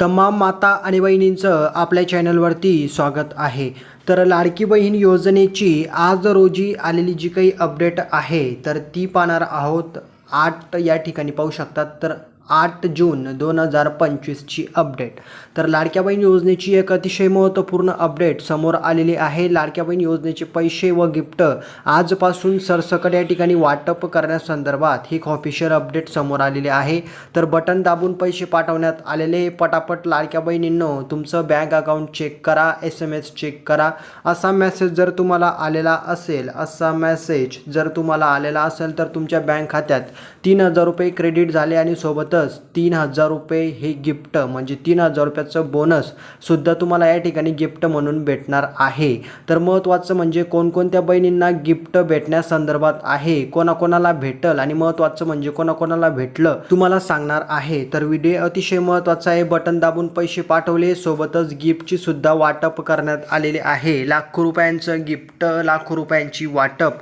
तमाम माता आणि बहिणींचं आपल्या चॅनलवरती स्वागत आहे. तर लाडकी बहीण योजनेची आज रोजी आलेली जी काही अपडेट आहे तर ती पाहणार आहोत. आठ या ठिकाणी पाहू शकतात. तर आठ जून दोन हजार पंचवीसची अपडेट. तर लाडक्या बहीण योजनेची एक अतिशय महत्त्वपूर्ण अपडेट समोर आलेली आहे. लाडक्या बहीण योजनेचे पैसे व गिफ्ट आजपासून सरसकट या ठिकाणी वाटप करण्यासंदर्भात ही एक ऑफिशियल अपडेट समोर आलेली आहे. तर बटन दाबून पैसे पाठवण्यात आलेले पटापट लाडक्या बहिणींनो तुमचं बँक अकाउंट चेक करा एस एम एस चेक करा. असा मेसेज जर तुम्हाला आलेला असेल असा मेसेज जर तुम्हाला आलेला असेल तर तुमच्या बँक खात्यात तीन हजार रुपये क्रेडिट झाले आणि सोबतच तीन हजार रुपये हे गिफ्ट म्हणजे तीन हजार रुपयाचं बोनससुद्धा तुम्हाला या ठिकाणी गिफ्ट म्हणून भेटणार आहे. तर महत्त्वाचं म्हणजे कोणकोणत्या बहिणींना गिफ्ट भेटण्यासंदर्भात आहे कोणाकोणाला भेटल आणि महत्त्वाचं म्हणजे कोणाकोणाला भेटलं तुम्हाला सांगणार आहे. तर व्हिडिओ अतिशय महत्त्वाचा आहे बटन दाबून पैसे पाठवले सोबतच गिफ्टची सुद्धा वाटप करण्यात आलेले आहे. लाखो रुपयांचं गिफ्ट लाखो रुपयांची वाटप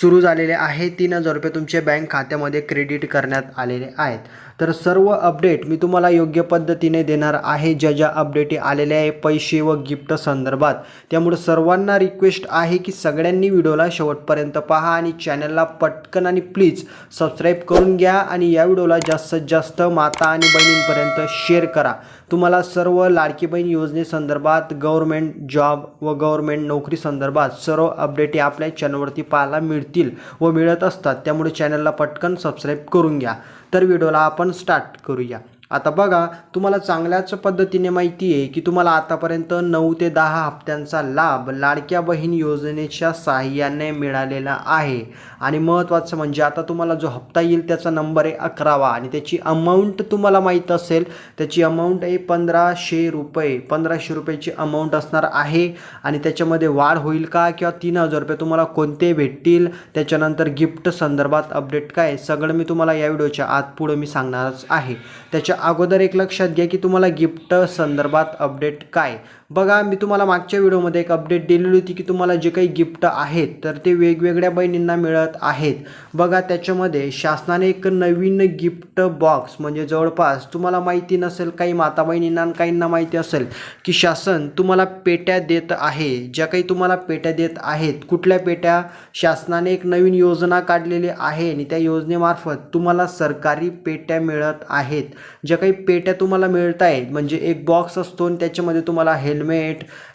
सुरू झालेले आहे. तीन हजार रुपये तुमच्या बँक खात्यामध्ये क्रेडिट करण्यात आलेले आहेत. तर सर्व अपडेट मी तुम्हाला योग्य पद्धतीने देणार आहे. ज्या ज्या अपडेटी आलेल्या आहे पैसे व गिफ्ट संदर्भात. त्यामुळे सर्वांना रिक्वेस्ट आहे की सगळ्यांनी व्हिडिओला शेवटपर्यंत पहा आणि चॅनलला पटकन आणि प्लीज सबस्क्राईब करून घ्या आणि या व्हिडिओला जास्तीत जास्त माता आणि बहिणींपर्यंत शेअर करा. तुम्हाला सर्व लाडकी बहीण योजनेसंदर्भात गव्हर्मेंट जॉब व गव्हर्मेंट नोकरी संदर्भात सर्व अपडेटी आपल्या चॅनलवरती पाहायला मिळतील व मिळत असतात. त्यामुळे चॅनलला पटकन सबस्क्राईब करून घ्या. तर व्हिडिओला आपण स्टार्ट करूया. आता बघा तुम्हाला चांगल्याच पद्धतीने माहिती आहे की तुम्हाला आतापर्यंत नऊ ते दहा हप्त्यांचा लाभ लाडक्या बहीण योजनेच्या साहाय्याने मिळालेला आहे. आणि महत्त्वाचं म्हणजे आता तुम्हाला जो हप्ता येईल त्याचा नंबर आहे अकरावा आणि त्याची अमाऊंट तुम्हाला माहीत असेल त्याची अमाऊंट आहे पंधराशे रुपये. पंधराशे रुपयाची अमाऊंट असणार आहे आणि त्याच्यामध्ये वाढ होईल का किंवा तीन हजार रुपये तुम्हाला कोणते भेटतील त्याच्यानंतर गिफ्ट संदर्भात अपडेट काय सगळं मी तुम्हाला या व्हिडिओच्या आत पुढं मी सांगणारच आहे. त्याच्या अगोदर एक लक्षात घ्या की तुम्हाला गिफ्ट संदर्भात अपडेट काय? बघा मी तुम्हाला मागच्या व्हिडिओमध्ये एक अपडेट दिलेली होती की तुम्हाला जे काही गिफ्ट आहेत तर ते वेगवेगळ्या बहिणींना मिळत आहेत. बघा त्याच्यामध्ये शासनाने एक नवीन गिफ्ट बॉक्स म्हणजे जवळपास तुम्हाला माहिती नसेल काही माता बहिणींना काहींना माहिती असेल की शासन तुम्हाला पेट्या देत आहे. ज्या काही तुम्हाला पेट्या देत आहेत कुठल्या पेट्या? शासनाने एक नवीन योजना काढलेली आहे आणि त्या योजनेमार्फत तुम्हाला सरकारी पेट्या मिळत आहेत. ज्या काही पेट्या तुम्हाला मिळत आहेत म्हणजे एक बॉक्स असतो आणि त्याच्यामध्ये तुम्हाला हेल्मेट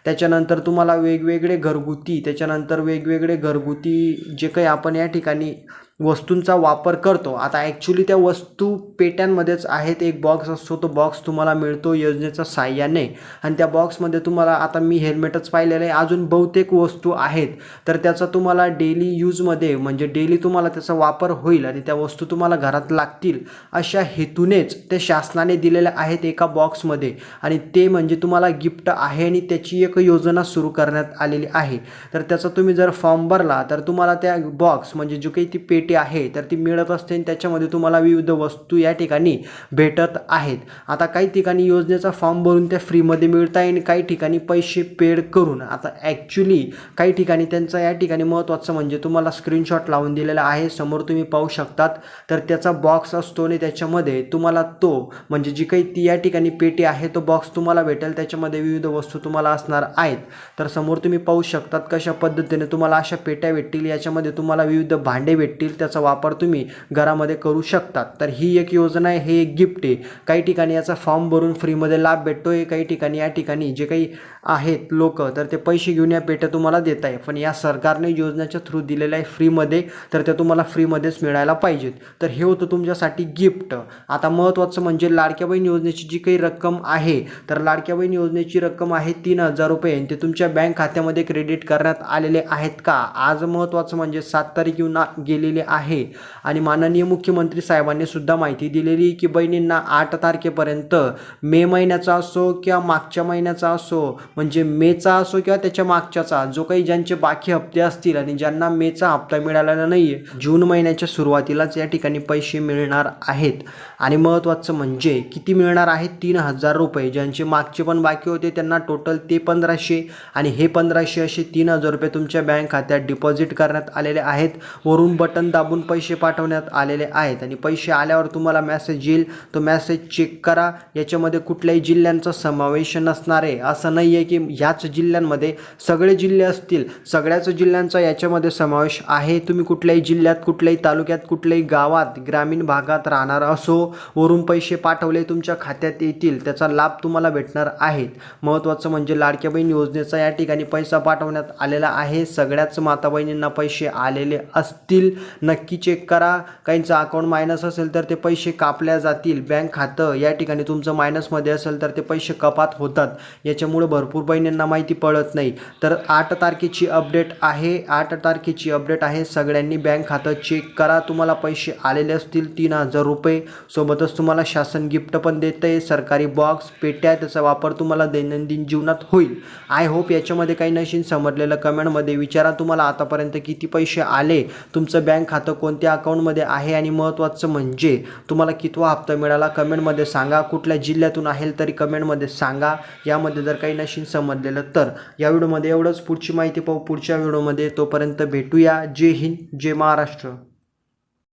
त्याच्यानंतर तुम्हाला वेगवेगळे घरगुती त्याच्यानंतर वेगवेगळे घरगुती जे काही आपण या ठिकाणी वस्तूंचा वापर करतो. आता ॲक्च्युली त्या वस्तू पेट्यांमध्येच आहेत. एक बॉक्स असतो तो बॉक्स तुम्हाला मिळतो योजनेच्या साह्याने. आणि त्या बॉक्समध्ये तुम्हाला आता मी हेल्मेटच पाहिलेलं आहे. अजून बहुतेक वस्तू आहेत. तर त्याचा तुम्हाला डेली यूजमध्ये म्हणजे डेली तुम्हाला त्याचा वापर होईल आणि त्या वस्तू तुम्हाला घरात लागतील अशा हेतूनेच ते शासनाने दिलेल्या आहेत एका बॉक्समध्ये आणि ते म्हणजे तुम्हाला गिफ्ट आहे आणि त्याची एक योजना सुरू करण्यात आलेली आहे. तर त्याचा तुम्ही जर फॉर्म भरला तर तुम्हाला त्या बॉक्स म्हणजे जो काही ती पेटी आहे तर ती मिळत असते आणि त्याच्यामध्ये तुम्हाला विविध वस्तू या ठिकाणी भेटत आहेत. आता काही ठिकाणी योजनेचा फॉर्म भरून त्या फ्रीमध्ये मिळत आहे आणि काही ठिकाणी पैसे पेड करून. आता ॲक्च्युली काही ठिकाणी त्यांचं या ठिकाणी महत्त्वाचं म्हणजे तुम्हाला स्क्रीनशॉट लावून दिलेला आहे. समोर तुम्ही पाहू शकतात. तर त्याचा बॉक्स असतो आणि त्याच्यामध्ये तुम्हाला तो म्हणजे जी काही ती या ठिकाणी पेटी आहे तो बॉक्स तुम्हाला भेटेल. त्याच्यामध्ये विविध वस्तू तुम्हाला असणार आहेत. तर समोर तुम्ही पाहू शकतात कशा पद्धतीने तुम्हाला अशा पेट्या भेटतील. याच्यामध्ये तुम्हाला विविध भांडे भेटतील. त्याचा वापर तुम्ही घरामध्ये करू शकतात. तर ही एक योजना आहे हे एक गिफ्ट आहे. काही ठिकाणी याचा फॉर्म भरून फ्रीमध्ये लाभ भेटतो आहे काही ठिकाणी या ठिकाणी जे काही आहेत लोक तर ते पैसे घेऊन या पेट्या तुम्हाला देत आहे. पण या सरकारने योजनेच्या थ्रू दिलेल्या आहे फ्रीमध्ये तर त्या तुम्हाला फ्रीमध्येच मिळायला पाहिजेत. तर हे होतं तुमच्यासाठी गिफ्ट आता महत्त्वाचं म्हणजे लाडक्या बहीण योजनेची जी काही रक्कम आहे तर लाडक्या बहीण योजनेची रक्कम आहे तीन हजार रुपये. ते तुमच्या बँक खात्यामध्ये क्रेडिट करण्यात आलेले आहेत का? आज महत्त्वाचं म्हणजे सात तारीख येऊन गेलेली आहे. आणि माननीय मुख्यमंत्री साहेबांनी सुद्धा माहिती दिलेली की बहिणींना आठ तारखेपर्यंत मे महिन्याचा असो किंवा मागच्या महिन्याचा असो म्हणजे मेचा असो किंवा त्याच्या मागच्याचा जो काही ज्यांचे बाकी हप्ते असतील आणि ज्यांना मेचा हप्ता मिळालेला नाही आहे जून महिन्याच्या सुरुवातीलाच या ठिकाणी पैसे मिळणार आहेत. आणि महत्त्वाचं म्हणजे किती मिळणार आहेत? तीन हजार रुपये. ज्यांचे मागचे पण बाकी होते त्यांना टोटल ते पंधराशे आणि हे पंधराशे असे तीन हजार रुपये तुमच्या बँक खात्यात डिपॉझिट करण्यात आलेले आहेत. वरून बटन दाबून पैसे पाठवण्यात आलेले आहेत. आणि पैसे आल्यावर तुम्हाला मॅसेज येईल. तो मॅसेज चेक करा. याच्यामध्ये कुठल्याही जिल्ह्यांचा समावेश नसणार आहे. असं नाही आहे की ह्याच जिल्ह्यांमध्ये सगळे जिल्हे असतील सगळ्याच जिल्ह्यांचा याच्यामध्ये समावेश आहे. तुम्ही कुठल्याही जिल्ह्यात कुठल्याही तालुक्यात कुठल्याही गावात ग्रामीण भागात राहणार असो वरून पैसे पाठवले तुमच्या खात्यात येतील त्याचा लाभ तुम्हाला भेटणार आहेत महत्त्वाचं म्हणजे लाडक्या बहीण योजनेचा या ठिकाणी पैसा पाठवण्यात आलेला आहे. सगळ्याच माता बहिणींना पैसे आलेले असतील. नक्की चेक करा. काहींचं अकाउंट मायनस असेल तर ते पैसे कापल्या जातील. बँक खातं या ठिकाणी तुमचं मायनसमध्ये असेल तर ते पैसे कपात होतात. याच्यामुळे भरपूर बहिणींना माहिती पडत नाही. तर आठ तारखेची अपडेट आहे आठ तारखेची अपडेट आहे. सगळ्यांनी बँक खातं चेक करा. तुम्हाला पैसे आलेले असतील तीन हजार रुपये. सोबतच तुम्हाला शासन गिफ्ट पण देतं आहे. सरकारी बॉक्स पेट्या त्याचा वापर तुम्हाला दैनंदिन जीवनात होईल. आय होप याच्यामध्ये काही नशीन समजलेलं कमेंटमध्ये विचारा. तुम्हाला आतापर्यंत किती पैसे आले? तुमचं बँक खातं कोणत्या अकाउंटमध्ये आहे? आणि महत्त्वाचं म्हणजे तुम्हाला कितवा हप्ता मिळाला? कमेंटमध्ये सांगा. कुठल्या जिल्ह्यातून आहे तरी कमेंटमध्ये सांगा. यामध्ये जर काही नशीन समजलेलं. तर या व्हिडिओमध्ये एवढंच. पुढची माहिती पाहू पुढच्या व्हिडिओमध्ये. तोपर्यंत भेटूया. जय हिंद. जय महाराष्ट्र.